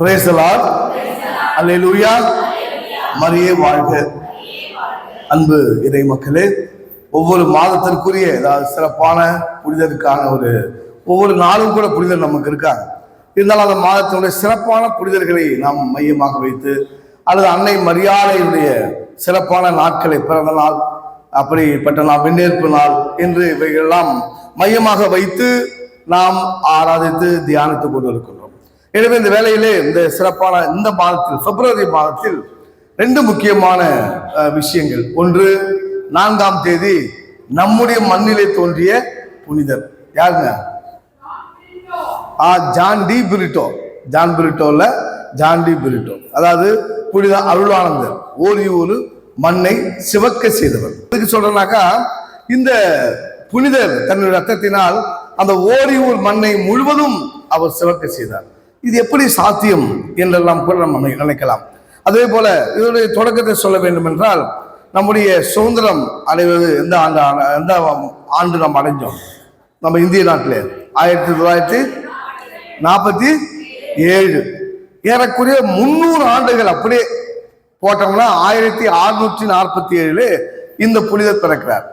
Praise அல்லேலூயா மரியே வாழ்க. அன்பு இறை மக்களே ஒவ்வொரு மாதத்திற்குரிய ஏதாவது சிறப்பான புரிதலுக்கான ஒரு ஒவ்வொரு நாளும் கூட புரிதல் நமக்கு இருக்காங்க இருந்தாலும் அந்த மாதத்தினுடைய சிறப்பான புரிதல்களை நாம் மையமாக வைத்து அல்லது அன்னை மரியாதையுடைய சிறப்பான நாட்களை பிறந்த நாள் அப்படிப்பட்ட நாள் விண்ணேற்பு நாள் என்று இவைகளெல்லாம் மையமாக வைத்து நாம் ஆராதித்து தியானித்துக் கொண்டிருக்கின்றோம். எனவே இந்த வேலையிலே இந்த சிறப்பான இந்த மாதத்தில் பிப்ரவரி மாதத்தில் ரெண்டு முக்கியமான அஹ், விஷயங்கள். ஒன்று நான்காம் தேதி நம்முடைய மண்ணிலே தோன்றிய புனிதர். யாருங்க? ஆ ஜான் டி பிரிட்டோ. ஜான் பிரிட்டோல ஜான் டி பிரிட்டோ. அதாவது புனித அருளானந்தர் ஓரியூர் மண்ணை சிவக்க செய்தவர். அதுக்கு சொல்றனாக்கா இந்த புனிதர் தன்னுடைய ரத்தத்தினால் அந்த ஓரியூர் மண்ணை முழுவதும் அவர் சிவக்க செய்தார். இது எப்படி சாத்தியம் என்றெல்லாம் கூட நம்ம நினைக்கலாம். அதே போல இதனுடைய தொடக்கத்தை சொல்ல வேண்டும் என்றால் நம்முடைய சுதந்திரம் அடைவது எந்த ஆண்டு எந்த ஆண்டு நாம் அடைஞ்சோம்? நம்ம இந்திய நாட்டிலே ஆயிரத்தி தொள்ளாயிரத்தி நாற்பத்தி ஏழு. ஏறக்குறைய முந்நூறு ஆண்டுகள் அப்படியே போட்டோம்னா ஆயிரத்தி அறுநூற்றி நாற்பத்தி ஏழு இந்த புனிதர் பிறக்கிறார்.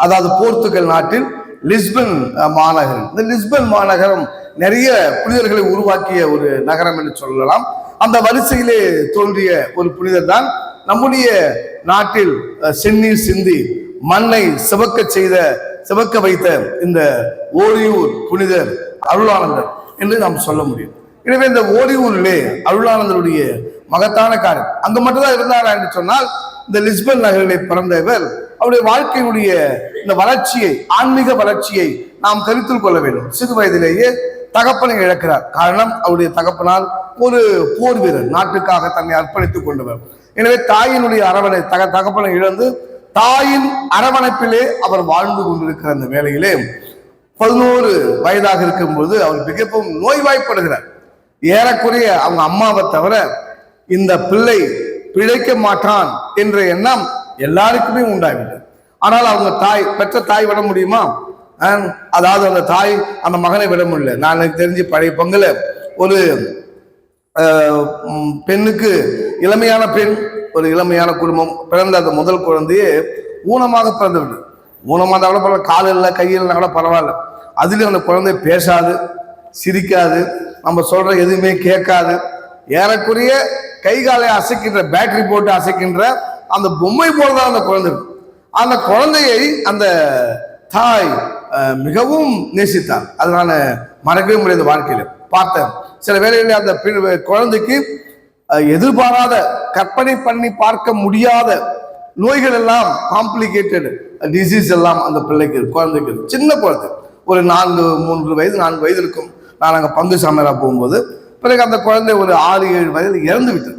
அதாவது போர்த்துகல் நாட்டில் லிஸ்பன் மாநகரம். இந்த லிஸ்பன் மாநகரம் நிறைய புனிதர்களை உருவாக்கிய ஒரு நகரம் என்று சொல்லலாம். அந்த வரிசையிலே தோன்றிய ஒரு புனிதர் தான் நம்முடைய நாட்டில் செந்நீர் சிந்தி மண்ணை சிவக்க செய்த சிவக்க வைத்த இந்த ஓரியூர் புனிதர் அருளானந்தர் என்று நாம் சொல்ல முடியும். எனவே இந்த ஓரியூரிலே அருளானந்தருடைய மகத்தான காரியம். அங்கு மட்டும்தான் இருந்தாரா என்று சொன்னால் இந்த லிஸ்பன் நகரிலே பிறந்த இவர் அவருடைய வாழ்க்கையினுடைய இந்த வளர்ச்சியை ஆன்மீக வளர்ச்சியை நாம் கருத்தில் கொள்ள வேண்டும். சிறு வயதிலேயே தகப்பனை இழக்கிறார். காரணம் அவருடைய தகப்பனால் ஒரு போர் வீரர் நாட்டுக்காக தன்னை அர்ப்பணித்துக் கொண்டவர். எனவே தாயினுடைய அரவணை தக தகப்பனை இழந்து தாயின் அரவணைப்பிலே அவர் வாழ்ந்து கொண்டிருக்கிற அந்த வேளையிலே பதினோரு வயதாக இருக்கும்போது அவர் மிகவும் நோய்வாய்ப்படுகிறார். ஏறக்குறைய அவங்க அம்மாவை தவிர இந்த பிள்ளை பிழைக்க மாட்டான் என்ற எண்ணம் எல்லாருக்குமே உண்டாகிவிட்டது ஆனால் அவங்க தாய் பெற்ற தாய் விட முடியுமா? அதாவது அந்த தாய் அந்த மகனை விட முடியல. நான் எனக்கு தெரிஞ்சு பழைய பங்குல ஒரு பெண்ணுக்கு இளமையான பெண் ஒரு இளமையான குடும்பம் பிறந்த அந்த முதல் குழந்தையே ஊனமாக பிறந்து ஊனமாக இருந்தால் கூட பரவாயில்ல கால் இல்லை கையில் கூட பரவாயில்ல. அதுலேயும் அந்த குழந்தை பேசாது சிரிக்காது நம்ம சொல்ற எதுவுமே கேட்காது. ஏறக்குறைய கை காலை அசைக்கின்ற பேட்டரி போட்டு அசைக்கின்ற அந்த பொம்மை போல தான் அந்த குழந்தை அந்த குழந்தையை அந்த தாய் மிகவும் நேசித்தார் அது நான் மறக்கவே முடியாத வாழ்க்கையில. பார்த்தேன். சில வேளைகளில் அந்த குழந்தைக்கு எதிர்பாராத கற்பனை பண்ணி பார்க்க முடியாத நோய்கள் எல்லாம் காம்ப்ளிகேட்டட் டிசீஸ் எல்லாம் அந்த பிள்ளைக்கு குழந்தைக்கு சின்ன குழந்தை. ஒரு நான்கு மூன்று வயது நான்கு வயது இருக்கும். நான் அங்கே பங்கு சாமியாரா போகும்போது பிறகு அந்த குழந்தை ஒரு ஆறு ஏழு வயதில் இறந்து விட்டது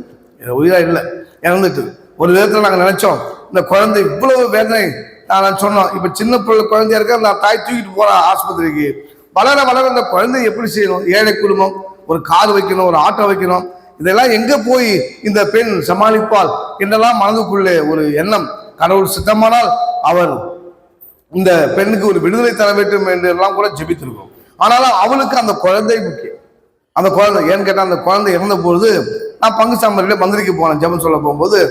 உயிராக இல்லை. இறந்துட்டு ஒரு விதத்தில் நாங்கள் நினைச்சோம் இந்த குழந்தை இவ்வளவு வேதனை நான் சொன்னோம். இப்போ சின்ன பிள்ளை குழந்தையா இருக்க? நான் தாய் தூக்கிட்டு போறா ஆஸ்பத்திரிக்கு? வளர வளர அந்த குழந்தை எப்படி செய்யணும்? ஏழை குடும்பம் ஒரு கார் வைக்கணும் ஒரு ஆட்டோ வைக்கணும். இதெல்லாம் எங்க போய் இந்த பெண் சமாளிப்பால் என்றெல்லாம் மனதுக்குள்ளே ஒரு எண்ணம். கடவுள் சித்தமானால் அவர் இந்த பெண்ணுக்கு ஒரு விடுதலை தர வேண்டும் என்று எல்லாம் கூட ஜெபித்திருக்கோம். ஆனாலும் அவளுக்கு அந்த குழந்தை முக்கியம். அந்த குழந்தை ஏன்னு கேட்டால் அந்த குழந்தை இறந்த பொழுது நான் பங்கு சாம்பரில் மந்திரிக்கு போனேன் ஜெபம் சொல்ல போகும்போது.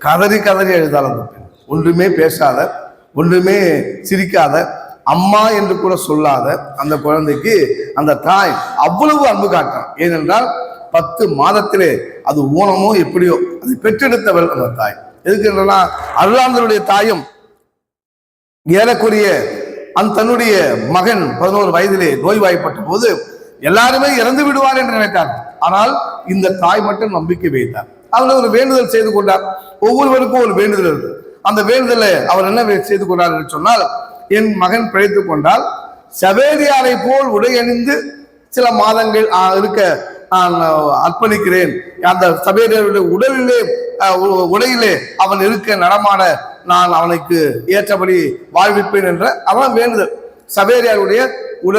கதறி கதறி எழுதாள் அந்த பெண் ஒன்றுமே பேசாத ஒன்றுமே சிரிக்காத அம்மா என்று கூட சொல்லாத அந்த குழந்தைக்கு அந்த தாய் அவ்வளவு அன்பு காட்டான் ஏனென்றால் பத்து மாதத்திலே அது ஊனமோ எப்படியோ அது பெற்றெடுத்தவள் அந்த தாய். எதுக்கு அருளாந்தருடைய தாயும் ஏறக்குரிய அந்த தன்னுடைய மகன் பதினோரு வயதிலே நோய்வாய்ப்பட்ட போது எல்லாருமே இறந்து விடுவார் என்று நினைத்தார் ஆனால் இந்த தாய் மட்டும் நம்பிக்கை வைத்தார். அவர் ஒரு வேண்டுதல் செய்து கொண்டார். ஒவ்வொருவருக்கும் ஒரு வேண்டுதல் இருக்கு. அந்த வேண்டுதலை அவர் என்ன செய்து கொண்டார் என்று சொன்னால் என் மகன் பிழைத்து கொண்டால் சவேரியாரை போல் உடை அணிந்து சில மாதங்கள் இருக்க நான் அர்ப்பணிக்கிறேன். அந்த சபேரியருடைய உடலிலே உடையிலே அவன் இருக்க நடமாட நான் அவனுக்கு ஏற்றபடி வாழ்விப்பேன் என்ற அவன் வேண்டுதல். சபேரியாருடைய உட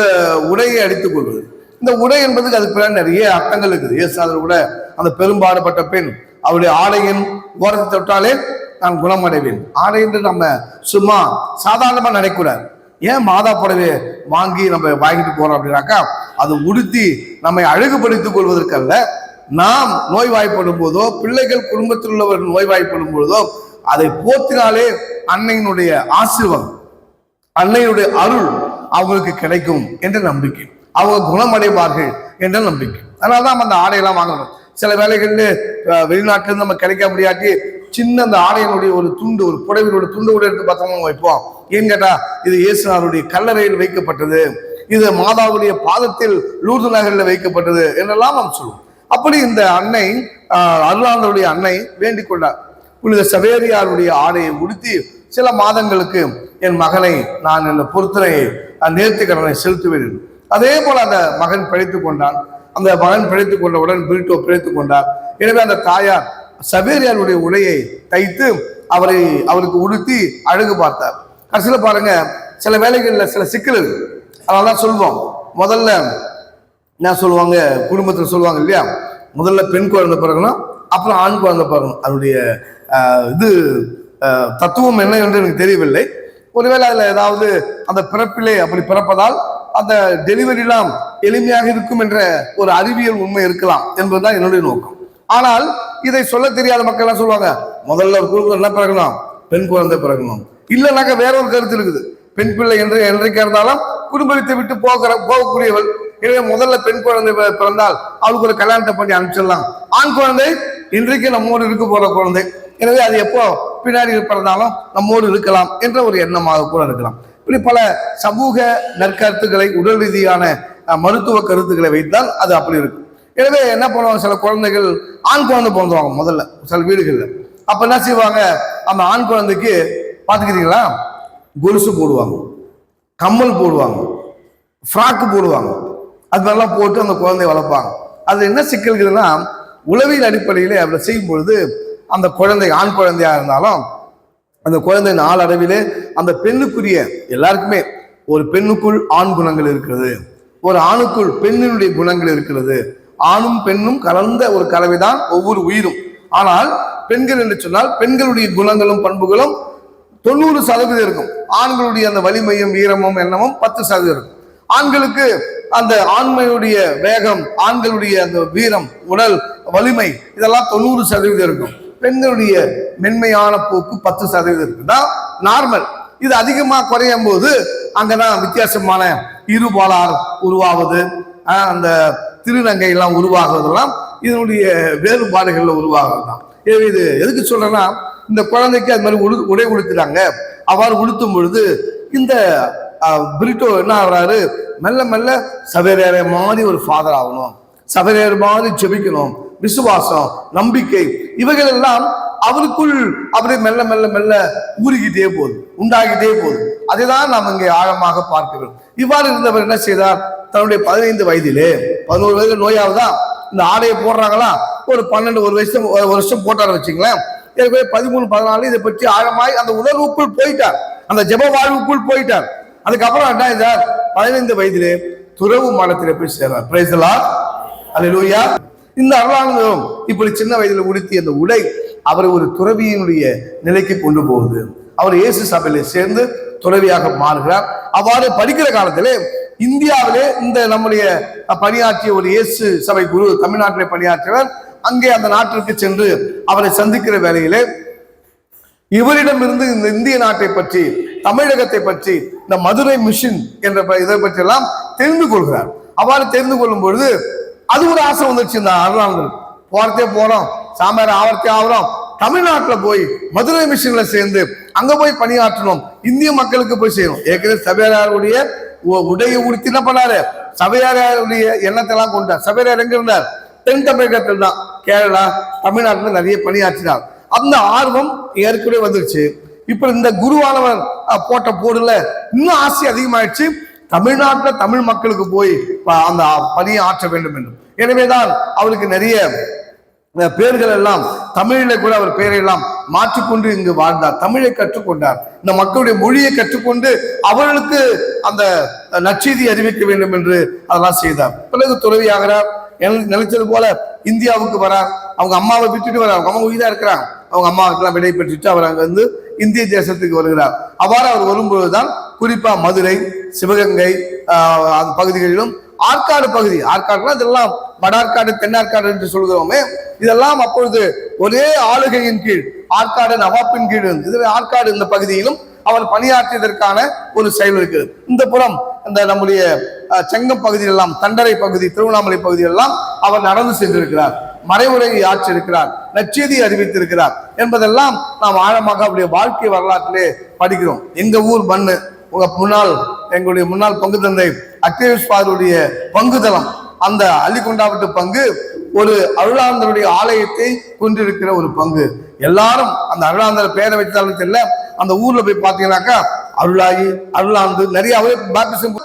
உடையை அடித்துக் கொள்வது. இந்த உடை என்பதுக்கு அதுக்கு பிற நிறைய அர்த்தங்கள் இருக்குது. இயேசுநாதர் கூட அந்த பெரும்பாடுபட்ட பெண் அவருடைய ஆடையின் ஓரத்தை தொட்டாலே நான் குணமடைவேன். ஆடை என்று நம்ம சும்மா சாதாரணமாக நினைக்கூடாது ஏன் மாதா புடவை வாங்கி நம்ம வாங்கிட்டு போறோம் அப்படின்னாக்கா அது உடுத்தி நம்மை அழகுபடுத்திக் கொள்வதற்கல்ல. நாம் நோய்வாய்ப்படும் போதோ பிள்ளைகள் குடும்பத்தில் உள்ளவர் நோய்வாய்ப்படும் போதோ அதை போத்தினாலே அன்னையினுடைய ஆசீர்வாதம் அன்னையுடைய அருள் அவங்களுக்கு கிடைக்கும் என்ற நம்பிக்கை. அவங்க குணமடைவார்கள் என்ற நம்பிக்கை. அதனால தான் நம்ம அந்த ஆடையெல்லாம் வாங்கணும். சில வேலைகள்னு அஹ், நம்ம கிடைக்க முடியாட்டி சின்ன அந்த ஆடையினுடைய ஒரு துண்டு ஒரு புடவையினுடைய துண்டு கூட எடுத்து பார்த்தோம்னா வைப்போம். ஏன்னு கேட்டால் இது இயேசுனாருடைய கல்லறையில் வைக்கப்பட்டது. இது மாதாவுடைய பாதத்தில் லூர்து நகரில் வைக்கப்பட்டது என்றெல்லாம் நாம் சொல்லுவோம். அப்படி இந்த அன்னை ஆஹ், அருளாளருடைய அன்னை வேண்டிக் கொண்டார். புனித சவேரியாருடைய ஆடையை உடுத்தி சில மாதங்களுக்கு என் மகனை நான் இந்த பொருத்தனையை நேர்த்தி கடனை செலுத்துவேன் அதே போல அந்த மகன் பிழைத்து கொண்டான். அந்த மகன் பிழைத்துக் கொண்டவுடன் பிரிட்டோ பிழைத்து கொண்டார். எனவே அந்த தாயார் சவேரியாருடைய உடையை தைத்து அவரை அவருக்கு உடுத்தி அழகு பார்த்தார். கடைசியில் பாருங்க சில வேலைகளில் சில சிக்கல் இருக்கு. அதனால தான் சொல்வோம். முதல்ல என்ன சொல்லுவாங்க? குடும்பத்தில் சொல்லுவாங்க இல்லையா? முதல்ல பெண் குழந்தை பிறகுனா அப்புறம் ஆண் குழந்தை பிறக்கணும். அதனுடைய இது தத்துவம் என்ன என்று எனக்கு தெரியவில்லை. ஒருவேளை அதில் ஏதாவது அந்த பிறப்பிலே அப்படி பிறப்பதால் அந்த டெலிவரிலாம் எளிமையாக இருக்கும் என்ற ஒரு அறிவியல் உண்மை இருக்கலாம் என்பதுதான் என்னுடைய நோக்கம். ஆனால் இதை சொல்ல தெரியாத மக்கள் எல்லாம் சொல்லுவாங்க முதல்ல ஒரு குழந்தை என்ன பிறக்கணும் பெண் குழந்தை பிறக்கணும் இல்லைனாக்க வேற ஒரு கருத்து இருக்குது. பெண் பிள்ளை என்று என்றைக்கு இருந்தாலும் குடும்பத்தை விட்டு போகிற போகக்கூடியவள் எனவே முதல்ல பெண் குழந்தை பிறந்தால் அவளுக்கு ஒரு கல்யாணத்தை பண்ணி அனுப்பிச்சிடலாம். ஆண் குழந்தை இன்றைக்கு நம்மோடு இருக்க போற குழந்தை. எனவே அது எப்போ பின்னாடி பிறந்தாலும் நம்மோடு இருக்கலாம் என்ற ஒரு எண்ணமாக கூட இருக்கலாம். இப்படி பல சமூக நற்கருத்துக்களை உடல் ரீதியான மருத்துவ கருத்துக்களை வைத்தால் அது அப்படி இருக்கும். எனவே என்ன பண்ணுவாங்க சில குழந்தைகள் ஆண் குழந்தை பிறந்துவாங்க முதல்ல சில வீடுகளில். அப்போ என்ன செய்வாங்க அந்த ஆண் குழந்தைக்கு பார்த்துக்கிறீங்களா? கொலுசு போடுவாங்க கம்மல் போடுவாங்க ஃப்ராக்கு போடுவாங்க. அது மாதிரிலாம் போட்டு அந்த குழந்தைய வளர்ப்பாங்க. அது என்ன சிக்கல்கள்னா உளவியல் அடிப்படையில் அப்படி செய்யும் பொழுது அந்த குழந்தை ஆண் குழந்தையாக இருந்தாலும் அந்த குழந்தை நாளடைவிலே அந்த பெண்ணுக்குரிய எல்லாருக்குமே ஒரு பெண்ணுக்குள் ஆண் குணங்கள் இருக்கிறது. ஒரு ஆணுக்குள் பெண்ணினுடைய குணங்கள் இருக்கிறது. ஆணும் பெண்ணும் கலந்த ஒரு கலவைதான் ஒவ்வொரு உயிரும். ஆனால் பெண்கள் என்று சொன்னால் பெண்களுடைய குணங்களும் பண்புகளும் தொண்ணூறு சதவீதம் இருக்கும். ஆண்களுடைய அந்த வலிமையும் வீரமும் எண்ணமும் பத்து சதவீதம் இருக்கும். ஆண்களுக்கு அந்த ஆண்மையுடைய வேகம் ஆண்களுடைய அந்த வீரம் உடல் வலிமை இதெல்லாம் தொண்ணூறு சதவீதம் இருக்கும். பெண்களுடைய மென்மையான போக்கு பத்து சதவீதம் தான் நார்மல் இது அதிகமாக குறையும் போது அங்கதான் வித்தியாசமான இருபாலார் உருவாவது அந்த திருநங்கை எல்லாம் உருவாகுவதெல்லாம் இதனுடைய வேறுபாடுகளில் உருவாகிறது தான் இது எதுக்கு சொல்றேன்னா இந்த குழந்தைக்கு அது மாதிரி உடு உடை உடுத்துறாங்க. அவ்வாறு உடுத்தும் பொழுது இந்த பிரிட்டோ என்ன ஆகுறாரு? மெல்ல மெல்ல சவேரேற மாதிரி ஒரு ஃபாதர் ஆகணும். சவேரேர் மாதிரி ஜெபிக்கணும். விசுவாசம் நம்பிக்கை இவைகள் எல்லாம் அவருக்குள் அப்படியே மெல்ல மெல்ல மெல்ல ஊறிக்கிட்டே போகுது உண்டாகிட்டே போகுது. அதைதான் நாம் இங்கே ஆழமாக பார்க்கிறோம். இவ்வாறு இருந்தவர் என்ன செய்தார்? தன்னுடைய பதினைந்து வயதிலே பதினோரு வயது நோயாவதா இந்த ஆடையை போடுறாங்களா? ஒரு பன்னெண்டு ஒரு வருஷம் ஒரு வருஷம் போட்டார் வச்சுங்களேன் ஏற்கனவே பதிமூணு பதினாலு இதை பற்றி ஆழமாய் அந்த உணர்வுக்குள் போயிட்டார். அந்த ஜப வாழ்வுக்குள் போயிட்டார். அதுக்கப்புறம் என்ன இதார் பதினைந்து வயதிலே துறவு மாடத்திலே போய் சேர்றார். பிரைசலா அல்லேலூயா இந்த அருளானந்தம் இப்படி சின்ன வயதில் உடுத்திய அந்த உடை அவரை ஒரு துறவியினுடைய நிலைக்கு கொண்டு போகுது. அவர் இயேசு சபையில சேர்ந்து துறவியாக மாறுகிறார். அவ்வாறு படிக்கிற காலத்திலே இந்தியாவிலே இந்த நம்முடைய பணியாற்றிய ஒரு இயேசு சபை குரு தமிழ்நாட்டிலே பணியாற்றியவர் அங்கே அந்த நாட்டிற்கு சென்று அவரை சந்திக்கிற வேலையிலே இவரிடமிருந்து இந்த இந்திய நாட்டை பற்றி தமிழகத்தை பற்றி இந்த மதுரை மிஷின் என்ற ப- இதை பற்றி எல்லாம் தெரிந்து கொள்கிறார். அவ்வாறு தெரிந்து கொள்ளும் பொழுது அது ஒரு ஆசை வந்துருச்சு இந்த அருளாளர்கள் போறதே போறோம். சாமியார் ஆவர்த்தே ஆகிறோம் தமிழ்நாட்டில் போய் மதுரை மிஷினில் சேர்ந்து அங்கே போய் பணியாற்றணும். இந்திய மக்களுக்கு போய் செய்யணும். ஏற்கனவே சபையாருடைய உ- உடையை உடுத்தி என்ன பண்ணாரு? சபையாருடைய எண்ணத்தெல்லாம் கொண்டார் சபையார் எங்க இருந்தார்? தென் தமிழகத்தில் தான். கேரளா தமிழ்நாட்டில் நிறைய பணியாற்றினார். அந்த ஆர்வம் ஏற்கனவே வந்துருச்சு. இப்போ இந்த குருவானவர் போட்ட போடுல இன்னும் ஆசை அதிகமாயிடுச்சு. தமிழ்நாட்டில் தமிழ் மக்களுக்கு போய் ப- அந்த பணியை ஆற்ற வேண்டும் என்று எனவேதான் அவருக்கு நிறைய பேர்கள் எல்லாம் தமிழில கூட அவர் பெயரை எல்லாம் மாற்றிக்கொண்டு இங்கு வாழ்ந்தார் தமிழை கற்றுக்கொண்டார். இந்த மக்களுடைய மொழியை கற்றுக்கொண்டு அவர்களுக்கு அந்த நச்செய்தி அறிவிக்க வேண்டும் என்று அதெல்லாம் செய்தார். பிறகு துறவியாகிறார். நினைச்சது போல இந்தியாவுக்கு வரார். அவங்க அம்மாவை விட்டுட்டு வரார். அவங்க அம்மா உயிரா இருக்கிறாங்க. அவங்க அம்மாவுக்கெல்லாம் விடை பெற்றுட்டு அவர் அங்க வந்து இந்திய தேசத்துக்கு வருகிறார். அவ்வாறு அவர் வரும்பொழுதுதான் குறிப்பா மதுரை சிவகங்கை அந்த பகுதிகளிலும் ஆற்காடு பகுதி. ஆற்காடுனா இதெல்லாம் வடார்காடு தென்னார்காடு என்று சொல்கிறோமே. இதெல்லாம் அப்பொழுது ஒரே ஆளுகையின் கீழ் ஆற்காடு நவாப்பின் கீழ் இருந்தது ஆற்காடு இந்த பகுதியிலும் அவர் பணியாற்றியதற்கான ஒரு செயல் இருக்கிறது. இந்த புறம் இந்த நம்முடைய செங்கம் பகுதியெல்லாம் தண்டரை பகுதி திருவண்ணாமலை பகுதியெல்லாம் அவர் நடந்து சென்றிருக்கிறார். மறைவுரையை ஆற்றிருக்கிறார் நச்செய்தி அறிவித்திருக்கிறார் என்பதெல்லாம் நாம் ஆழமாக அவருடைய வாழ்க்கை வரலாற்றிலே படிக்கிறோம். எங்க ஊர் மண்ணு உங்க முன்னாள் எங்களுடைய முன்னாள் பங்கு தந்தை அக்டேவிஸ் பாருடைய பங்குதளம் அந்த அள்ளிக்கொண்டாவட்டு பங்கு ஒரு அருளாந்தருடைய ஆலயத்தை கொண்டிருக்கிற ஒரு பங்கு. எல்லாரும் அந்த அருளாந்தர் பேரை வைத்தாலும் தெரியல அந்த ஊர்ல போய் பார்த்தீங்கன்னாக்கா அருளாகி அருளாந்து நிறைய அவரே பேப்டிசம்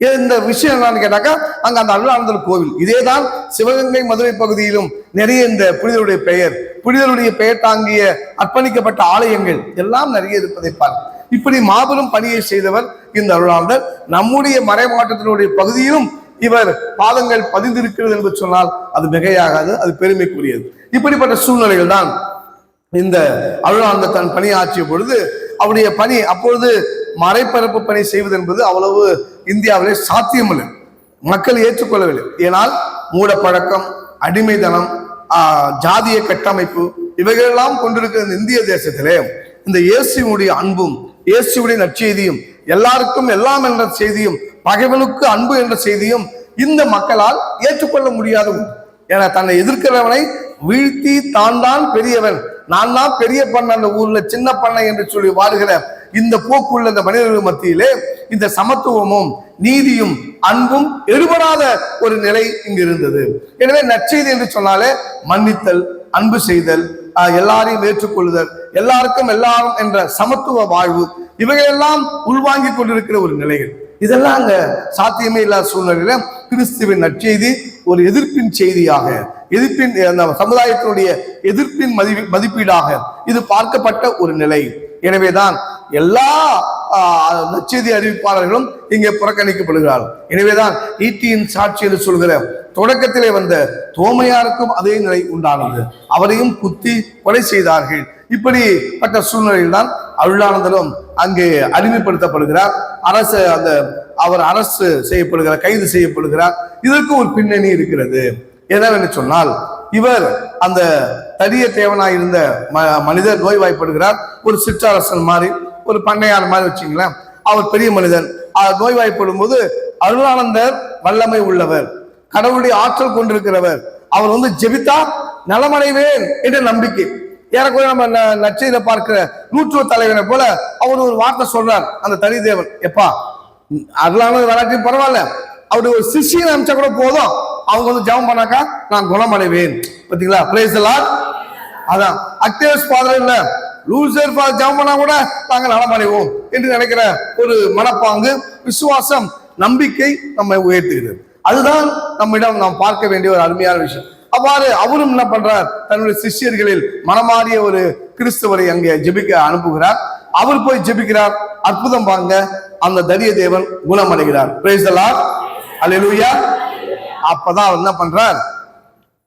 இந்த விஷயம் என்னன்னு கேட்டாக்கா அங்க அந்த அருளானந்தர் கோவில். இதேதான் சிவகங்கை மதுரை பகுதியிலும் நிறைய இந்த புனிதருடைய பெயர். புனிதருடைய பெயர் தாங்கிய அர்ப்பணிக்கப்பட்ட ஆலயங்கள் எல்லாம் நிறைய இருப்பதை பார்க்க இப்படி மாபெரும் பணியை செய்தவர் இந்த அருளாளர். நம்முடைய மறைமாற்றத்தினுடைய பகுதியிலும் இவர் பாதங்கள் பதிந்திருக்கிறது என்று சொன்னால் அது மிகையாகாது அது பெருமைக்குரியது. இப்படிப்பட்ட சூழ்நிலைகள் தான் இந்த அருளானந்த தன் பணியாற்றிய பொழுது அவருடைய பணி அப்பொழுது மறைபரப்பு பணி செய்வது என்பது அவ்வளவு இந்தியாவிலே சாத்தியமில்லை. மக்கள் ஏற்றுக்கொள்ளவில்லை. ஏனால் மூடப்பழக்கம் அடிமைதனம் ஆஹ், ஜாதிய கட்டமைப்பு இவைகளெல்லாம் கொண்டிருக்கிற இந்த இந்திய தேசத்திலே இந்த இயேசுடைய அன்பும் இயேசுடைய நற்செய்தியும் எல்லாருக்கும் எல்லாம் என்ற செய்தியும் பகைவனுக்கு அன்பு என்ற செய்தியும் இந்த மக்களால் ஏற்றுக்கொள்ள முடியாத ஒன்று. தன்னை எதிர்க்கிறவனை வீழ்த்தி தான் தான் பெரியவன். நான் தான் பெரிய பண்ண அந்த ஊர்ல சின்ன பண்ணை என்று சொல்லி வாடுகிற இந்த போக்குள்ள இந்த மனிதர்கள் மத்தியிலே இந்த சமத்துவமும் நீதியும் அன்பும் எடுபடாத ஒரு நிலை இங்கு இருந்தது. எனவே நற்செய்தி என்று சொன்னாலே மன்னித்தல் அன்பு செய்தல் எல்லாரையும் ஏற்றுக்கொள்ளுதல். எல்லாருக்கும் எல்லாரும் என்ற சமத்துவ வாழ்வு இவைகளெல்லாம் உள்வாங்கிக் கொண்டிருக்கிற ஒரு நிலைகள். இதெல்லாம் அங்க சாத்தியமே இல்லாத சூழ்நிலையில கிறிஸ்துவின் நற்செய்தி ஒரு எதிர்ப்பின் செய்தியாக எதிர்ப்பின் அந்த சமுதாயத்தினுடைய எதிர்ப்பின் மதி மதிப்பீடாக இது பார்க்கப்பட்ட ஒரு நிலை. எனவேதான் எல்லா ஆஹ், அறிவிப்பாளர்களும் இங்கே புறக்கணிக்கப்படுகிறார்கள் எனவேதான் ஈட்டியின் சாட்சி என்று சொல்கிற தொடக்கத்திலே வந்த தோமையாருக்கும் அதே நிலை உண்டானது. அவரையும் குத்தி கொலை செய்தார்கள். இப்படிப்பட்ட சூழ்நிலையில் தான் அருளானந்தரும் அங்கே அடிமைப்படுத்தப்படுகிறார். அரசு அந்த அவர் அரசு செய்யப்படுகிறார் கைது செய்யப்படுகிறார். இதற்கு ஒரு பின்னணி இருக்கிறது. என்னவென்று சொன்னால் இவர் அந்த தரிய தேவனாய் இருந்த ம- மனிதர் நோய்வாய்ப்படுகிறார். ஒரு சிற்றரசன் மாதிரி ஒரு பண்ணையார் மாதிரி வச்சுங்களேன். அவர் பெரிய மனிதன். நோய்வாய்ப்படும் போது அருளானந்தர் வல்லமை உள்ளவர். கடவுளுடைய ஆற்றல் கொண்டிருக்கிறவர். அவர் வந்து ஜெபித்தா நலமடைவேன் என்ற நம்பிக்கை. ஏறக்குறைய நம்ம ந- பார்க்கிற நூற்று தலைவனை போல அவர் ஒரு வார்த்தை சொல்றார் அந்த தனி தேவன் எப்பா அதெல்லாம் வராட்டியும் பரவாயில்ல. அவருடைய ஒரு சிஷியனை அனுப்பிச்சா கூட போதும். அவங்க வந்து ஜெபம் பண்ணாக்கா நான் குணமடைவேன். பாத்தீங்களா? பிரேஸ் அதான். அக்டேவஸ் ஃபாதர் இல்ல. லூசர் ஃபாதர் ஜெபம் பண்ணா கூட நாங்கள் நலமடைவோம் என்று நினைக்கிற ஒரு மனப்பாங்கு விசுவாசம் நம்பிக்கை நம்மை உயர்த்துகிறது. அதுதான் நம்மிடம் நாம் பார்க்க வேண்டிய ஒரு அருமையான விஷயம். அவ்வாறு அவரும் என்ன பண்றார்? தன்னுடைய சிஷ்யர்களில் மனமாறிய ஒரு கிறிஸ்துவரை அங்கே ஜெபிக்க அனுப்புகிறார். அவர் போய் ஜெபிக்கிறார். அற்புதம் வாங்க அந்த தரிய தேவன் குணமடைகிறார். பிரேஸ் அப்பதான் அவர் என்ன பண்றார்?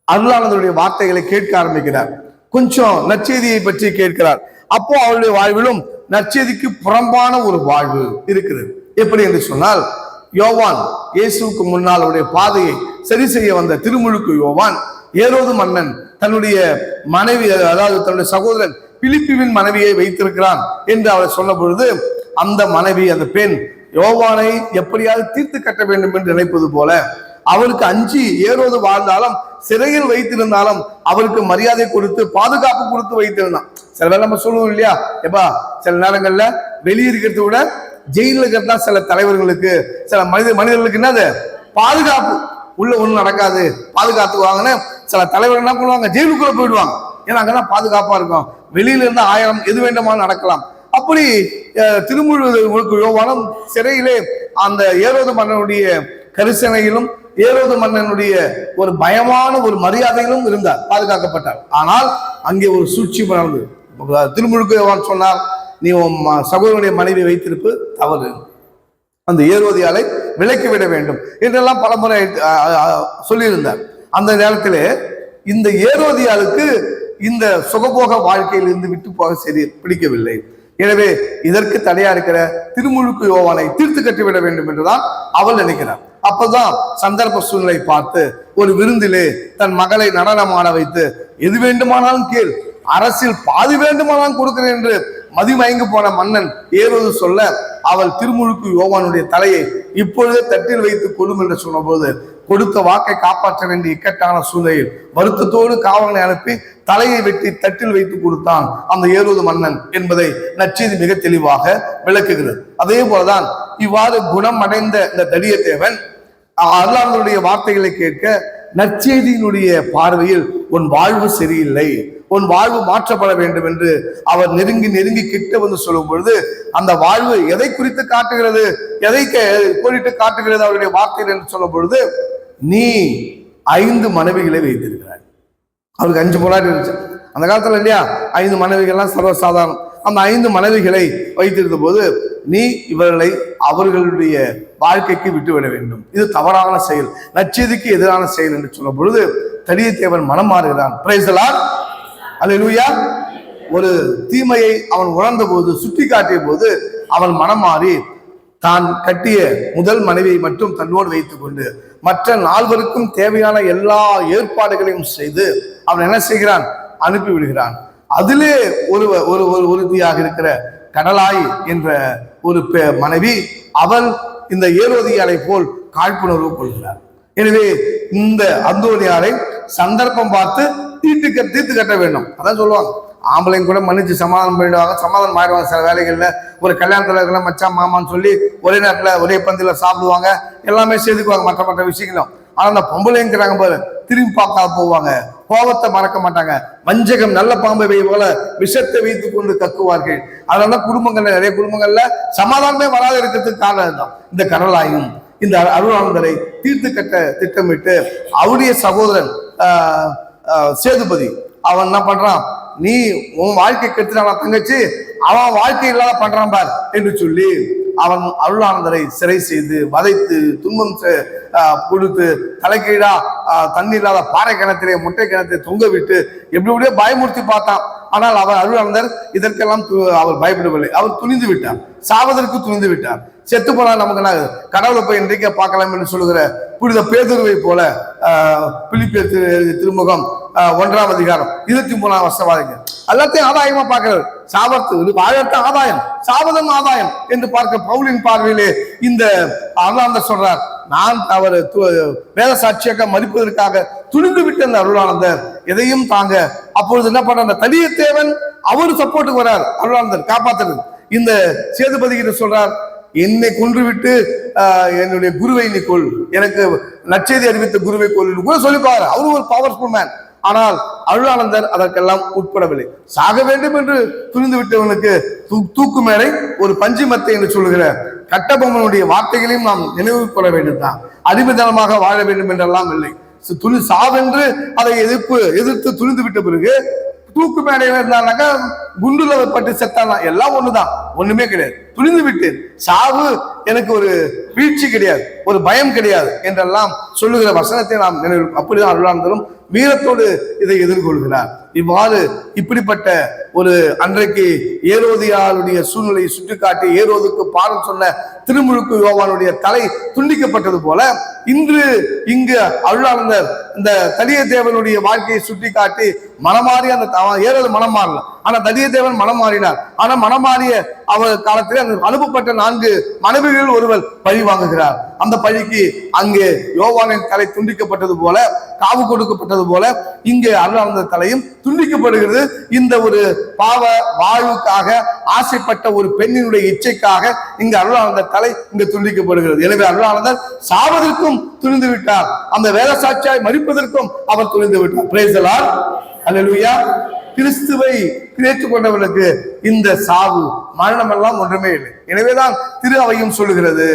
அருளானந்தருடைய வார்த்தைகளை கேட்க ஆரம்பிக்கிறார். கொஞ்சம் நற்செய்தியை பற்றி கேட்கிறார். அப்போ அவருடைய வாழ்விலும் நற்செய்திக்கு புறம்பான ஒரு வாழ்வு இருக்கிறது. எப்படி என்று சொன்னால் யோவான் இயேசுவுக்கு முன்னால் அவருடைய பாதையை சரி செய்ய வந்த திருமுழுக்கு யோவான் ஏரோது மன்னன் தன்னுடைய மனைவி அதாவது தன்னுடைய சகோதரன் பிலிப்பிவின் மனைவியை வைத்திருக்கிறான் என்று அவர் சொன்ன பொழுது அந்த மனைவி அந்த பெண் யோவானை எப்படியாவது தீர்த்து கட்ட வேண்டும் என்று நினைப்பது போல அவருக்கு அஞ்சு ஏரோது வாழ்ந்தாலும் சிறையில் வைத்திருந்தாலும் அவருக்கு மரியாதை கொடுத்து பாதுகாப்பு கொடுத்து வைத்திருந்தான். சில பேர் நம்ம சொல்லுவோம் இல்லையா? எப்பா சில நேரங்கள்ல வெளியிருக்கிறத விட ஜெயில இருக்கிறது தான் சில தலைவர்களுக்கு சில மனித மனிதர்களுக்கு என்னது? பாதுகாப்பு. உள்ள ஒன்றும் நடக்காது. பாதுகாத்துக்குவாங்கன்னு சில தலைவர் என்ன பண்ணுவாங்க? ஜெயிலுக்குள்ள போயிடுவாங்க. ஏன்னா அங்கதான் பாதுகாப்பா இருக்கும். வெளியில இருந்து ஆயிரம் எது வேண்டுமானு நடக்கலாம். அப்படி திருமுழு முழுக்கு சிறையிலே அந்த ஏரோது மன்னனுடைய கரிசனையிலும் ஏரோது மன்னனுடைய ஒரு பயமான ஒரு மரியாதையிலும் இருந்தார் பாதுகாக்கப்பட்டார். ஆனால் அங்கே ஒரு சூழ்ச்சி நடந்தது. திருமுழுக்கு யோவான் சொன்னார் நீ உன் ம- சகோதரனுடைய மனைவி வைத்திருப்பு தவறு. அந்த ஏரோதியாலை விலக்கி விட வேண்டும். என்றெல்லாம் பலமுறை சொல்லியிருந்தார். அந்த நேரத்திலே இந்த ஏரோதியாளுக்கு இந்த சுகபோக வாழ்க்கையிலிருந்து விட்டு போக சரி பிடிக்கவில்லை. எனவே இதற்கு தடையா இருக்கிற திருமுழுக்கு யோவானை தீர்த்து கட்டிவிட வேண்டும் என்றுதான் அவள் நினைக்கிறார். அப்பதான் சந்தர்ப்ப சூழ்நிலை பார்த்து ஒரு விருந்திலே தன் மகளை நடனமாட வைத்து எது வேண்டுமானாலும் கேள் அரசில் பாதி வேண்டுமானாலும் கொடுக்கிறேன் என்று மதிமயங்கு போன மன்னன் ஏறுவது சொல்ல அவள் திருமுழுக்கு யோவானுடைய தலையை இப்பொழுதே தட்டில் வைத்து கொள்ளும் என்று சொன்னபோது கொடுத்த வாக்கை காப்பாற்ற வேண்டிய இக்கட்டான சூழ்நிலையில் வருத்தத்தோடு காவலனை அனுப்பி தலையை வெட்டி தட்டில் வைத்து கொடுத்தான் அந்த ஏறுவது மன்னன் என்பதை நச்செய்தி மிக தெளிவாக விளக்குகிறது. அதே போலதான் இவ்வாறு குணம் அடைந்த இந்த தடியத்தேவன் அல்லாஹ்வுடைய வார்த்தைகளை கேட்க நற்செய்தியினுடைய பார்வையில் உன் வாழ்வு சரியில்லை உன் வாழ்வு மாற்றப்பட வேண்டும் என்று அவர் நெருங்கி நெருங்கி கிட்ட வந்து சொல்லும் பொழுது அந்த வாழ்வு எதை குறித்து காட்டுகிறது எதை கே- காட்டுகிறது அவருடைய வார்த்தைகள் என்று சொல்லும் பொழுது நீ ஐந்து மனைவிகளை வைத்திருக்கிறாய். அவருக்கு அஞ்சு பொண்டாட்டி இருந்துச்சு. அந்த காலத்தில் இல்லையா? ஐந்து மனைவிகள்லாம் சர்வசாதாரணம். அந்த ஐந்து மனைவிகளை வைத்திருந்த போது நீ இவர்களை அவர்களுடைய வாழ்க்கைக்கு விட்டுவிட வேண்டும். இது தவறான செயல் நச்சதிக்கு எதிரான செயல் என்று சொன்ன பொழுது தடியத்தேவன் மனம் மாறுகிறான். பிரைசலார் அல்லேலூயா ஒரு தீமையை அவன் உணர்ந்த போது சுட்டி காட்டிய போது அவன் மனம் மாறி தான் கட்டிய முதல் மனைவியை மட்டும் தன்னோடு வைத்துக் கொண்டு மற்ற நால்வருக்கும் தேவையான எல்லா ஏற்பாடுகளையும் செய்து அவன் என்ன செய்கிறான்? அனுப்பி விடுகிறான். அதிலே ஒரு ஒரு ஒரு உறுதியாக இருக்கிற கடலாய் என்ற ஒரு பெ- மனைவி அவள் இந்த ஏரோதியாலை போல் காழ்ப்புணர்வு கொள்கிறார். எனவே இந்த அந்தோனியாரை சந்தர்ப்பம் பார்த்து தீட்டு தீர்த்து கட்ட வேண்டும். அதான் சொல்லுவாங்க. ஆம்பளைங்க கூட மன்னிச்சு சமாதானம் போயிடுவாங்க சமாதானம் ஆயிடுவாங்க சில வேலைகளில். ஒரு கல்யாணத்துல இருக்கலாம் மச்சான் மாமான்னு சொல்லி ஒரே நேரத்தில் ஒரே பந்தியில் சாப்பிடுவாங்க. எல்லாமே செய்துக்குவாங்க மற்ற மற்ற விஷயங்களும். ஆனால் அந்த பொம்பளைங்கிறாங்க போது திரும்பி பார்க்காத போவாங்க. கோபத்தை மறக்க மாட்டாங்க. வஞ்சகம் நல்ல பாம்பை வை போல விஷத்தை வைத்து கொண்டு கக்குவார்கள். அதனால குடும்பங்கள்ல நிறைய குடும்பங்கள்ல சமாதானமே வராத இருக்கிறதுக்கு காரணம் தான் இந்த கடலாயும் இந்த அருளானந்தரை தீர்த்து கட்ட திட்டமிட்டு அவருடைய சகோதரன் சேதுபதி அவன் என்ன பண்றான்? நீ உன் வாழ்க்கை கெடுத்துட்டான தங்கச்சி. அவன் வாழ்க்கை இல்லாத பண்றான் பார் என்று சொல்லி அவன் அருளானந்தரை சிறை செய்து வதைத்து துன்பம் செ- கொடுத்து தலைக்கீழா தண்ணி இல்லாத பாறை கிணத்திலே முட்டை கிணத்தை தொங்க விட்டு எப்படி எப்படியோ பயமுறுத்தி பார்த்தான். ஆனால் அவர் அருளானந்தர் இதற்கெல்லாம் து- அவர் பயப்படவில்லை. அவர் துணிந்து விட்டார் சாவதற்கு துணிந்து விட்டார் செத்து போனால் நமக்கு என்ன கடவுளை போய் இன்றைக்கே பார்க்கலாம் என்று சொல்லுகிற புனித பேதுருவை போல பிலிப்பிய திருமுகம் ஒன்றாம் அதிகாரம். இருபத்தி மூணாம் வருஷவாதிங்க எல்லாத்தையும் ஆதாயமா பார்க்கிறது. சாபத்து இது வாழத்த ஆதாயம். சாபதம் ஆதாயம் என்று பார்க்க பவுலின் பார்வையிலே இந்த அருளானந்தர் சொல்றார். நான் அவர் து- வேத சாட்சியாக மதிப்பதற்காக துணிந்து விட்ட அந்த அருளானந்தர் எதையும் தாங்க. அப்பொழுது என்ன பண்ற அந்த தடியத்தேவன் அவர் சப்போர்ட்டுக்கு வரார் அருளானந்தர் காப்பாத்துறது. இந்த சேதுபதி கிட்ட சொல்றார் என்னை கொன்றுவிட்டு என்னுடைய குருவை நீ கொள் எனக்கு நச்செய்தி அறிவித்த குருவை கொள் கூட சொல்லிப்பாரு. அவரு ஒரு பவர்ஃபுல் மேன் ஆனால் அருளானந்தர் அதற்கெல்லாம் உட்படவில்லை. சாக வேண்டும் என்று துணிந்து விட்டவனுக்கு தூ- தூக்கு மேடை ஒரு பஞ்சிமத்தை என்று சொல்லுகிற கட்டபொம்மனுடைய வார்த்தைகளையும் நாம் நினைவு கொள்ள வேண்டும் தான் அடிமைதனமாக வாழ வேண்டும் என்றெல்லாம் இல்லை. துணி சாவென்று அதை எதிர்ப்பு எதிர்த்து துணிந்து விட்ட பிறகு தூக்கு மேடையில இருந்தானாக்கா குண்டுல பட்டு செத்தானா? எல்லாம் ஒண்ணுதான். ஒண்ணுமே கிடையாது. துணிந்து விட்டேன். சாவு எனக்கு ஒரு வீழ்ச்சி கிடையாது. ஒரு பயம் கிடையாது என்றெல்லாம் சொல்லுகிற வசனத்தை நாம் நினைவு அப்படிதான் அருளானந்தரும் வீரத்தோடு இதை எதிர்கொள்கிறார். இவ்வாறு இப்படிப்பட்ட ஒரு அன்றைக்கு ஏரோதியாருடைய சூழ்நிலையை சுட்டிக்காட்டி ஏரோதுக்கு பாடம் சொன்ன திருமுழுக்கு யோவானுடைய தலை துண்டிக்கப்பட்டது போல இன்று இங்கு அருளானந்தர் இந்த தலிய தேவனுடைய வாழ்க்கையை சுட்டிக்காட்டி மனமாறி அந்த ஏறது மனம் மாறல ஆனா தடிய தேவன் மனம் மாறினார். ஆனா மனம் மாறிய அவர் காலத்தில் அந்த அனுப்பப்பட்ட நான்கு மனைவிகளில் ஒருவர் பழி வாங்குகிறார். அந்த பழிக்கு அங்கே யோவானின் தலை துண்டிக்கப்பட்டது போல காவு கொடுக்கப்பட்டது போல இங்கே அருளானந்த தலையும் துண்டிக்கப்படுகிறது. இந்த ஒரு பாவ வாழ்வுக்காக ஆசைப்பட்ட ஒரு பெண்ணினுடைய இச்சைக்காக இங்கு அருளானந்த தலை இங்கு துண்டிக்கப்படுகிறது. எனவே அருளானந்தர் சாவதற்கும் துணிந்து விட்டார். அந்த வேத சாட்சியாய் மறிப்பதற்கும் அவர் துணிந்து விட்டார். பிரேசலார் அல்லேலூயா கிறிஸ்துவை ஏற்றுக் கொண்டவர்களுக்கு இந்த சாவு மரணம் எல்லாம் ஒன்றுமே இல்லை. எனவேதான் திரு அவையும் சொல்லுகிறது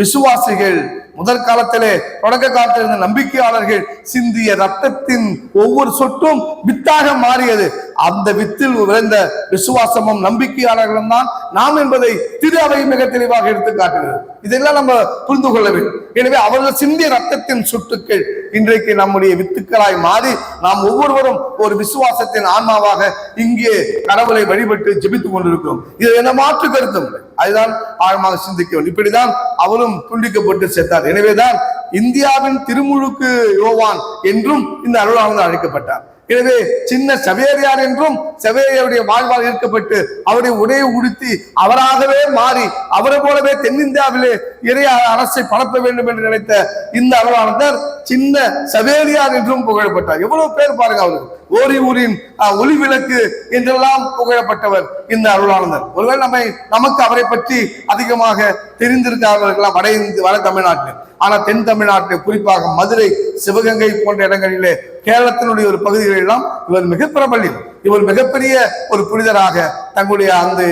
விசுவாசிகள் முதற் காலத்திலே தொடக்க காலத்தில் இருந்த நம்பிக்கையாளர்கள் சிந்திய ரத்தத்தின் ஒவ்வொரு சொட்டும் வித்தாக மாறியது. அந்த வித்தில் விளைந்த விசுவாசமும் நம்பிக்கையாளர்களும் தான் நாம் என்பதை திரு அவை மிக தெளிவாக எடுத்து காட்டுகிறது. இதெல்லாம் நம்ம புரிந்து கொள்ள வேண்டும். எனவே அவர்கள் சிந்திய ரத்தத்தின் சொட்டுக்கள் இன்றைக்கு நம்முடைய வித்துக்களாய் மாறி நாம் ஒவ்வொருவரும் ஒரு விசுவாசத்தின் ஆன்மாவாக இங்கே கடவுளை வழிபட்டு ஜெபித்துக் கொண்டிருக்கிறோம். இது என்ன மாற்று கருத்தும் அதுதான் ஆழமாக சிந்திக்க வேண்டும். இப்படிதான் அவரும் துண்டிக்கப்பட்டு செத்தார். எனவேதான் இந்தியாவின் திருமுழுக்கு யோவான் என்றும் இந்த அருளானந்தர் அழைக்கப்பட்டார். எனவே சின்ன சவேரியார் என்றும் சவேரியாருடைய வாழ்வால் ஈர்க்கப்பட்டு அவருடைய உடையை உடுத்தி அவராகவே மாறி அவரை போலவே தென்னிந்தியாவிலே இறைய அரசை பரப்ப வேண்டும் என்று நினைத்த இந்த அருளானந்தர் சின்ன சவேரியார் என்றும் புகழப்பட்டார். எவ்வளவு பேர் பாருங்க அவருக்கு. ஓரி ஊரின் ஒளி விளக்கு என்றெல்லாம் புகழப்பட்டவர் இந்த அருளானந்தர் ஒருவேளை நம்மை நமக்கு அவரை பற்றி அதிகமாக தெரிந்திருக்காதவர்களாம் வட இந்து வட தமிழ்நாட்டில். ஆனால் தென் தமிழ்நாட்டில் குறிப்பாக மதுரை சிவகங்கை போன்ற இடங்களிலே கேரளத்தினுடைய ஒரு பகுதிகளெல்லாம் இவர் மிக பிரபல்யம். இவர் மிகப்பெரிய ஒரு புனிதராக தங்களுடைய அந்த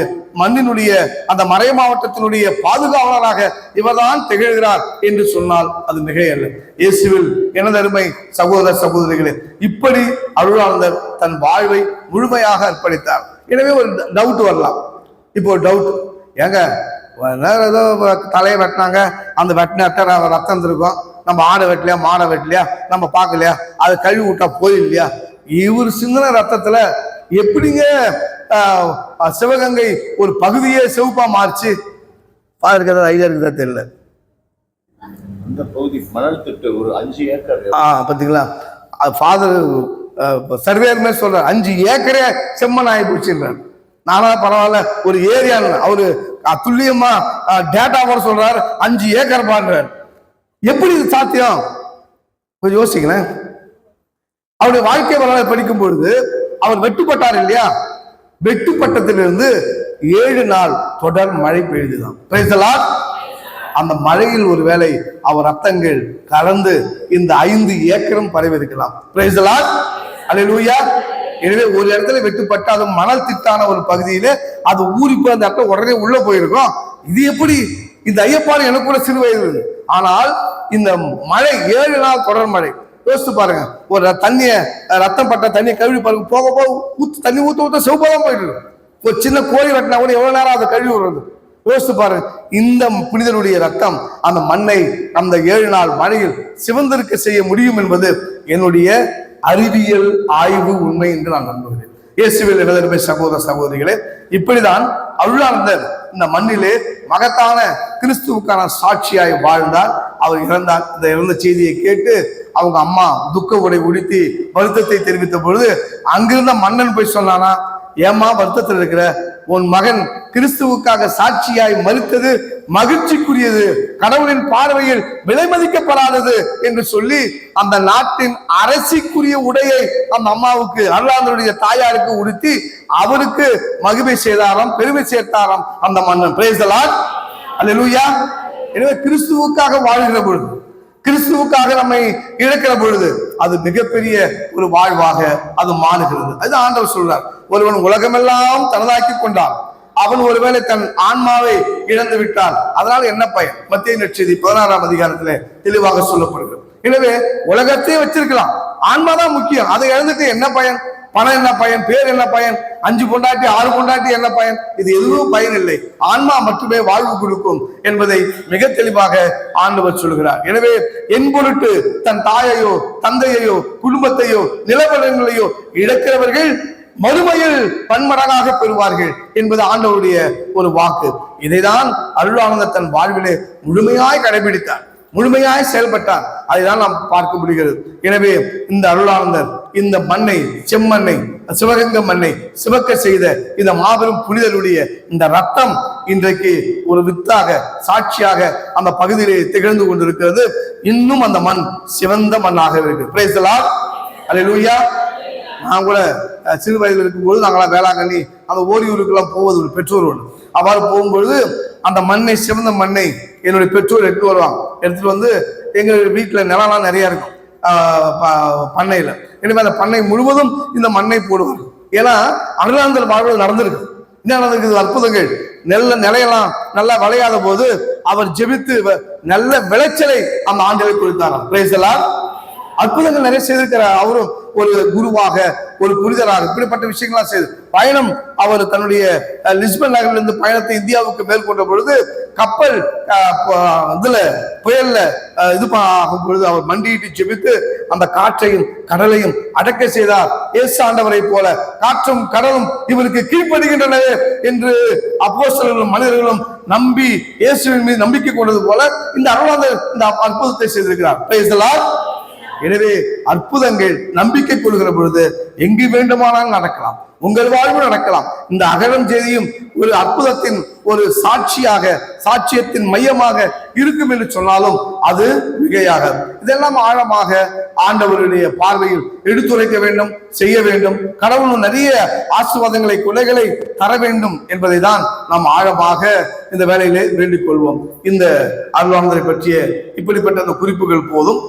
மண்ணினுடைய அந்த மறை மாவட்டத்தினுடைய பாதுகாவலராக இவர்தான் திகழ்கிறார் என்று சொன்னால் அது மிகையல்ல. இயேசுவில் எனது அருமை சகோதர சகோதரிகளே இப்படி அருளானந்தர் தன் வாழ்வை முழுமையாக அர்ப்பணித்தார். எனவே ஒரு டவுட் வரலாம். இப்போ டவுட் ஏங்க ஏதோ தலையை வெட்டினாங்க அந்த வெட்டின ரத்தம் இருக்கும் நம்ம ஆடை வெட்டலையா மாடை வெட்டலையா நம்ம பார்க்கலையா அது கழுவி விட்டா போயில்லையா? இவர் சிங்கன ரத்தத்துல எப்படிங்க சிவகங்கை ஒரு பகுதியே சிவப்பா மாறிச்சு. பாருங்க ஐடியா இருக்குதா தெரியல. அந்த பகுதி மணல் திட்டு ஒரு அஞ்சு ஏக்கர். ஆ பாத்தீங்களா? ஃபாதர் சர்வேருமே சொல்றாரு. அஞ்சு ஏக்கரே செம்மன் ஆகி போச்சுன்றார். நானா பரவாயில்ல ஒரு ஏரியா அவரு துல்லியமா டேட்டா வர சொல்றாரு. அஞ்சு ஏக்கர் பாடுறார். எப்படி இது சாத்தியம்? கொஞ்சம் யோசிக்கிறேன் அவருடைய வாழ்க்கை வரலாறு படிக்கும் பொழுது அவர் வெட்டுப்பட்டார் இல்லையா? வெட்டுப்பட்டத்திலிருந்து ஏழு நாள் தொடர் மழை பெய்துதான். Praise அந்த மழையில் ஒருவேளை அவர் ரத்தங்கள் கலந்து இந்த ஐந்து ஏக்கரும் பரவிருக்கலாம் Praise எனவே ஒரு இடத்துல வெட்டுப்பட்டு அது மணல் திட்டான ஒரு பகுதியில அது ஊறி போய் அந்த இடத்துல உடனே உள்ள போயிருக்கும். இது எப்படி? இந்த ஐயப்பாடு எனக்கு கூட சிறு வயது. ஆனால் இந்த மழை ஏழு நாள் தொடர் மழை யோசித்து பாருங்க. ஒரு தண்ணிய ரத்தம் பட்ட தண்ணியை கழுவி பாருங்க. போக போக ஊத்து தண்ணி ஊத்த ஊத்த செவ்வாதான் போயிட்டு இருக்கு. ஒரு சின்ன கோழி வெட்டினா கூட எவ்வளவு நேரம் அதை கழுவி விடுறது? யோசித்து பாருங்க. இந்த புனிதனுடைய ரத்தம் அந்த மண்ணை அந்த ஏழு நாள் மழையில் சிவந்திருக்க செய்ய முடியும் என்பது என்னுடைய அறிவியல் ஆய்வு உண்மை என்று நான் நம்புகிறேன். இயேசுவில் எழுதருமை சகோதர சகோதரிகளே இப்படிதான் அருளானந்தர் இந்த மண்ணிலே மகத்தான கிறிஸ்துவுக்கான சாட்சியாய் வாழ்ந்தார். அவர் இறந்தார். இந்த இறந்த செய்தியை கேட்டு அவங்க அம்மா துக்க உடை உடுத்தி வருத்தத்தை தெரிவித்த பொழுது அங்கிருந்த மன்னன் போய் சொன்னானா ஏம்மா வருத்தத்தில் இருக்கிற? உன் மகன் கிறிஸ்துவுக்காக சாட்சியாய் மறுத்தது மகிழ்ச்சிக்குரியது. கடவுளின் பார்வையில் விலை மதிக்கப்படாதது என்று சொல்லி அந்த நாட்டின் அரசிக்குரிய உடையை அந்த அம்மாவுக்கு அருளாந்தருடைய தாயாருக்கு உடுத்தி அவருக்கு மகிமை செய்தாராம் பெருமை சேர்த்தாராம் அந்த மன்னன். பிரேசலார் அல்ல லூயா எனவே கிறிஸ்துவுக்காக வாழ்கிற பொழுது கிறிஸ்துவுக்காக நம்மை இழக்கிற பொழுது அது மிகப்பெரிய ஒரு வாழ்வாக அது மாறுகிறது. அது ஆண்டவர் சொல்றார். ஒருவன் உலகமெல்லாம் தனதாக்கி கொண்டான். அவன் ஒருவேளை தன் ஆன்மாவை இழந்து விட்டான். அதனால என்ன பயன்? மத்திய நட்சதி பதினாறாம் அதிகாரத்தில் தெளிவாக சொல்லப்படுகிறது. எனவே உலகத்தையே வச்சிருக்கலாம். ஆன்மா தான் முக்கியம். அதை இழந்துட்டு என்ன பயன்? பணம் என்ன பயன்? பேர் என்ன பயன்? அஞ்சு பொண்டாட்டி ஆறு பொண்டாட்டி என்ன பயன்? இது எதுவும் பயன் இல்லை ஆன்மா மட்டுமே வாழ்வு கொடுக்கும் என்பதை மிக தெளிவாக ஆண்டவர் சொல்கிறார். எனவே என் பொருட்டு தன் தாயையோ தந்தையையோ குடும்பத்தையோ நிலவரங்களையோ இழக்கிறவர்கள் மறுமையில் பன்மடங்காக பெறுவார்கள் என்பது ஆண்டவருடைய ஒரு வாக்கு. இதைதான் அருளானந்த தன் வாழ்விலே முழுமையாய் கடைபிடித்தார். முழுமையாய் செயல்பட்டார் அதைதான் நாம் பார்க்க முடிகிறது. எனவே இந்த அருளானந்தர் இந்த மண்ணை செம்மண்ணை சிவகங்க மண்ணை சிவக்க செய்த இந்த மாபெரும் புனிதருடைய இந்த ரத்தம் இன்றைக்கு ஒரு வித்தாக சாட்சியாக அந்த பகுதியிலே திகழ்ந்து கொண்டிருக்கிறது. இன்னும் அந்த மண் சிவந்த மண்ணாக இருக்கு. பிரேசலால் அல்லேலூயா நான் கூட சிறு வயதில் இருக்கும்போது நாங்களாம் வேளாங்கண்ணி அந்த ஓரியூருக்கெல்லாம் போவது ஒரு பெற்றோர் ஒன்று. அவ்வாறு போகும்பொழுது அந்த மண்ணை சிவந்த மண்ணை என்னுடைய பெற்றோர் எடுத்து வருவாங்க. எடுத்துட்டு வந்து எங்கள் வீட்டில் நிலம்லாம் நிறைய இருக்கும். ப- பண்ணையில. எனவே அந்த பண்ணை முழுவதும் இந்த மண்ணை போடுவாங்க. ஏன்னா அருளாந்தல் வாழ்வு நடந்திருக்கு. என்ன நடந்திருக்கு அற்புதங்கள். நெல்ல நிலையெல்லாம் நல்லா விளையாத போது அவர் ஜெபித்து வ- நல்ல விளைச்சலை அந்த ஆண்டவை கொடுத்தாராம். Praise. அற்புதங்கள் நிறைய செய்திருக்கிறார் அவரும் ஒரு குருவாக ஒரு புரிதராக இப்படிப்பட்ட விஷயங்கள்லாம் செய்து. பயணம் அவர் தன்னுடைய லிஸ்பன் நகரிலிருந்து பயணத்தை இந்தியாவுக்கு மேற்கொண்ட பொழுது கப்பல் இதுல புயல்ல இது ஆகும் பொழுது அவர் மண்டியிட்டு ஜெபித்து அந்த காற்றையும் கடலையும் அடக்க செய்தார். இயேசு ஆண்டவரை போல காற்றும் கடலும் இவருக்கு கீழ்ப்படுகின்றன என்று அப்போஸ்தலர்களும் மனிதர்களும் நம்பி இயேசுவின் மீது நம்பிக்கை கொண்டது போல இந்த அருளாளர் இந்த அற்புதத்தை செய்திருக்கிறார். எனவே அற்புதங்கள் நம்பிக்கை கொள்கிற பொழுது எங்கு வேண்டுமானாலும் நடக்கலாம். உங்கள் வாழ்வு நடக்கலாம். இந்த அகலம் செய்தியும் ஒரு அற்புதத்தின் ஒரு சாட்சியாக சாட்சியத்தின் மையமாக இருக்கும் என்று சொன்னாலும் அது மிகையாக இதெல்லாம் ஆழமாக ஆண்டவருடைய பார்வையில் எடுத்துரைக்க வேண்டும் செய்ய வேண்டும். கடவுளும் நிறைய ஆசிர்வாதங்களை கொலைகளை தர வேண்டும் என்பதை தான் நாம் ஆழமாக இந்த வேலையிலே வேண்டிக் கொள்வோம். இந்த அருளானதை பற்றிய இப்படிப்பட்ட அந்த குறிப்புகள் போதும்.